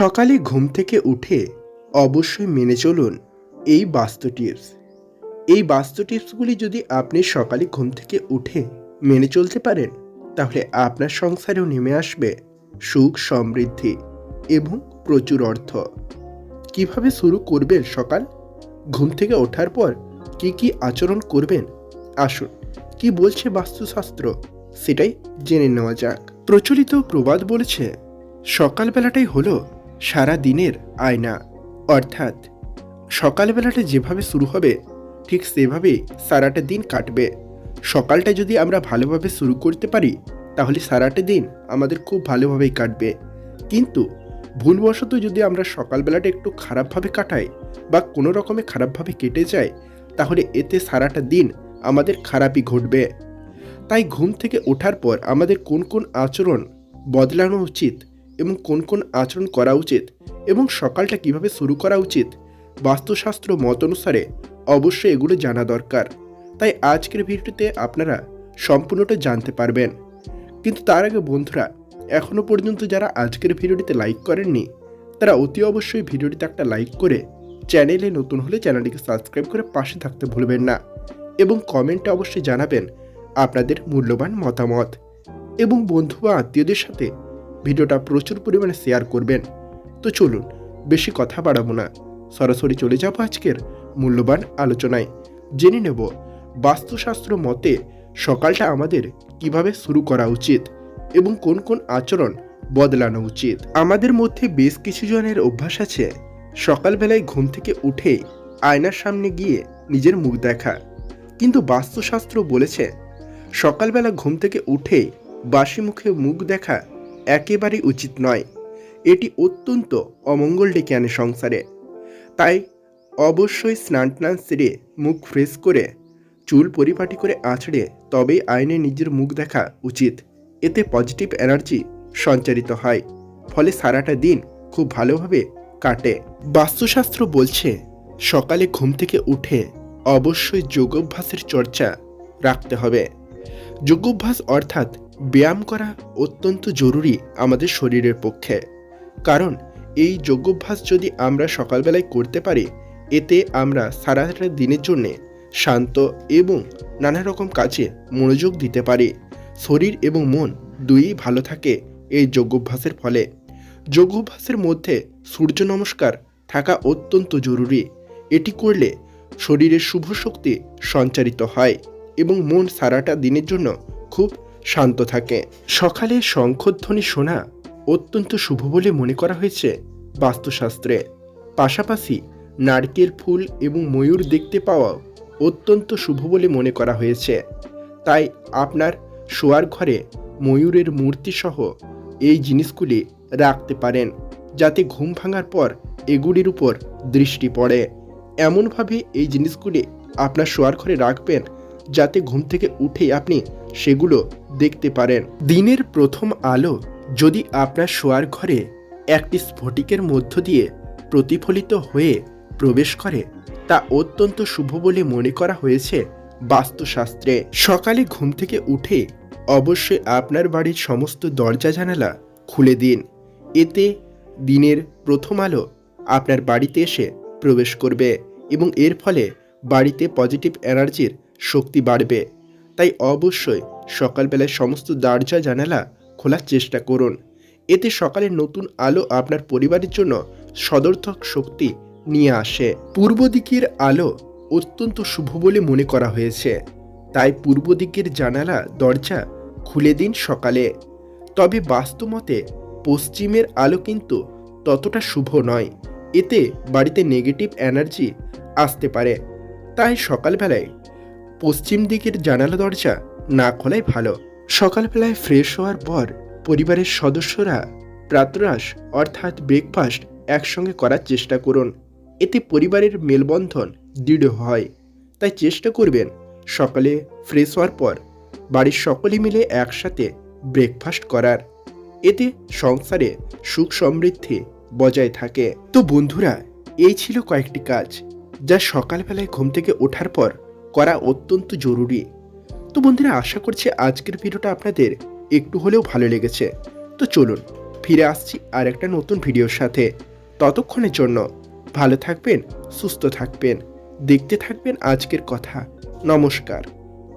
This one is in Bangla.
সকালে ঘুম থেকে উঠে অবশ্যই মেনে চলুন এই বাস্তু টিপস। এই বাস্তু টিপসগুলি যদি আপনি সকালে ঘুম থেকে উঠে মেনে চলতে পারেন, তাহলে আপনার সংসারেও নেমে আসবে সুখ, সমৃদ্ধি এবং প্রচুর অর্থ। কীভাবে শুরু করবেন সকাল? ঘুম থেকে ওঠার পর কি কি আচরণ করবেন? আসুন, কি বলছে বাস্তুশাস্ত্র? সেটাই জেনে নেওয়া যাক। প্রচলিত প্রবাদ বলেছে, সকালবেলাটাই হলো সারা দিনের আয়না। অর্থাৎ, সকালবেলাটা যেভাবে শুরু হবে, ঠিক সেভাবেই সারাটা দিন কাটবে। সকালটা যদি আমরা ভালোভাবে শুরু করতে পারি, তাহলে সারাটা দিন আমাদের খুব ভালোভাবেই কাটবে। কিন্তু, ভুলবশত যদি আমরা সকালবেলাটা একটু খারাপভাবে কাটাই বা কোনো রকমে খারাপভাবে কেটে যায় তাহলে এতে সারাটা দিন আমাদের খারাপই ঘটবে। তাই ঘুম থেকে ওঠার পর আমাদের কোন কোন আচরণ বদলানো উচিত এবং কোন কোন আচরণ করা উচিত এবং সকালটা কীভাবে শুরু করা উচিত, বাস্তুশাস্ত্র মত অনুসারে অবশ্যই এগুলো জানা দরকার। তাই আজকের ভিডিওতে আপনারা সম্পূর্ণটা জানতে পারবেন। কিন্তু তার আগে বন্ধুরা এখনও পর্যন্ত যারা আজকের ভিডিওটিতে লাইক করেননি, তারা অতি অবশ্যই ভিডিওটিতে একটা লাইক করে চ্যানেলে নতুন হলে চ্যানেলটিকে সাবস্ক্রাইব করে পাশে থাকতে ভুলবেন না এবং কমেন্টে অবশ্যই জানাবেন আপনাদের মূল্যবান মতামত। এবং বন্ধু বা আত্মীয়দের সাথে ভিডিওটা প্রচুর পরিমাণে শেয়ার করবেন। তো চলুন, বেশি কথা বাড়াবো না। সরাসরি চলে যাব আজকের মূল্যবান আলোচনায়। জেনে নেব, বাস্তুশাস্ত্র মতে সকালটা আমাদের কীভাবে শুরু করা উচিত এবং কোন কোন আচরণ বদলানো উচিত। আমাদের মধ্যে বেশ কিছু জনের অভ্যাস আছে। সকালবেলায় ঘুম থেকে উঠে আয়নার সামনে গিয়ে নিজের মুখ দেখা। কিন্তু বাস্তুশাস্ত্র বলেছে, সকালবেলা ঘুম থেকে উঠে বাসি মুখে মুখ দেখা একেবারেই উচিত নয়। এটি অত্যন্ত অমঙ্গল ডেকে আনে সংসারে। তাই অবশ্যই স্নান টান সেরে মুখ ফ্রেশ করে, চুল পরিপাটি করে আছড়ে তবেই আয়নে নিজের মুখ দেখা উচিত। এতে পজিটিভ এনার্জি সঞ্চারিত হয়। ফলে সারাটা দিন খুব ভালোভাবে কাটে। বাস্তুশাস্ত্র বলছে, সকালে ঘুম থেকে উঠে অবশ্যই যোগাভ্যাসের চর্চা রাখতে হবে। যোগাভ্যাস অর্থাৎ ব্যায়াম করা অত্যন্ত জরুরি আমাদের শরীরের পক্ষে। কারণ এই যোগাভ্যাস যদি আমরা সকালবেলায় করতে পারি, এতে আমরা সারাটা দিনের জন্যে শান্ত এবং নানা রকম কাজে মনোযোগ দিতে পারি। শরীর এবং মন দুইই ভালো থাকে এই যোগাভ্যাসের ফলে। যোগাভ্যাসের মধ্যে সূর্য নমস্কার থাকা অত্যন্ত জরুরি। এটি করলে শরীরের শুভ শক্তি সঞ্চারিত হয় এবং মন সারাটা দিনের জন্য খুব শান্ত থাকে। সকালে শঙ্খধ্বনি শোনা অত্যন্ত শুভ বলে মনে করা হয়েছে বাস্তুশাস্ত্রে। পাশাপাশি নারকেল ফুল এবং ময়ূর দেখতে পাওয়াও অত্যন্ত শুভ বলে মনে করা হয়েছে। তাই আপনার শোয়ার ঘরে ময়ূরের মূর্তি সহ এই জিনিসগুলি রাখতে পারেন, যাতে ঘুম ভাঙার পর এগুলির উপর দৃষ্টি পড়ে। এমনভাবে এই জিনিসগুলি আপনার শোয়ার ঘরে রাখবেন যাতে ঘুম থেকে উঠে আপনি সেগুলো দেখতে পারেন। দিনের প্রথম আলো যদি আপনার শোয়ার ঘরে একটি স্ফটিকের মধ্য দিয়ে প্রতিফলিত হয়ে প্রবেশ করে, তা অত্যন্ত শুভ বলে মনে করা হয়েছে বাস্তুশাস্ত্রে। সকালে ঘুম থেকে উঠে অবশ্যই আপনার বাড়ির সমস্ত দরজা জানালা খুলে দিন। এতে দিনের প্রথম আলো আপনার বাড়িতে এসে প্রবেশ করবে এবং এর ফলে বাড়িতে পজিটিভ এনার্জির শক্তি বাড়বে। তাই অবশ্যই সকালবেলায় সমস্ত দরজা জানালা খোলার চেষ্টা করুন। এতে সকালের নতুন আলো আপনার পরিবারের জন্য সদর্থক শক্তি নিয়ে আসে। পূর্ব দিকের আলো অত্যন্ত শুভ বলে মনে করা হয়েছে। তাই পূর্ব দিকের জানালা, দরজা খুলে দিন সকালে। তবে বাস্তুমতে পশ্চিমের আলো কিন্তু ততটা শুভ নয়। এতে বাড়িতে নেগেটিভ এনার্জি আসতে পারে। তাই সকালবেলায় পশ্চিম দিকের জানালা দরজা না খোলাই ভালো। সকালবেলায় ফ্রেশ হওয়ার পর পরিবারের সদস্যরা প্রাতরাশ অর্থাৎ ব্রেকফাস্ট একসঙ্গে করার চেষ্টা করুন। এতে পরিবারের মেলবন্ধন দৃঢ় হয়। তাই চেষ্টা করবেন সকালে ফ্রেশ হওয়ার পর বাড়ির সকলে মিলে একসাথে ব্রেকফাস্ট করার। এতে সংসারে সুখ সমৃদ্ধি বজায় থাকে। তো বন্ধুরা, এই ছিল কয়েকটি কাজ যা সকালবেলায় ঘুম থেকে ওঠার পর করা অত্যন্ত জরুরি। তো বন্ধুরা, আশা করছি আজকের ভিডিওটা আপনাদের একটু হলেও ভালো লেগেছে। তো চলুন, ফিরে আসছি আর একটা নতুন ভিডিওর সাথে। ততক্ষণের জন্য ভালো থাকবেন, সুস্থ থাকবেন, দেখতে থাকবেন আজকের কথা। নমস্কার।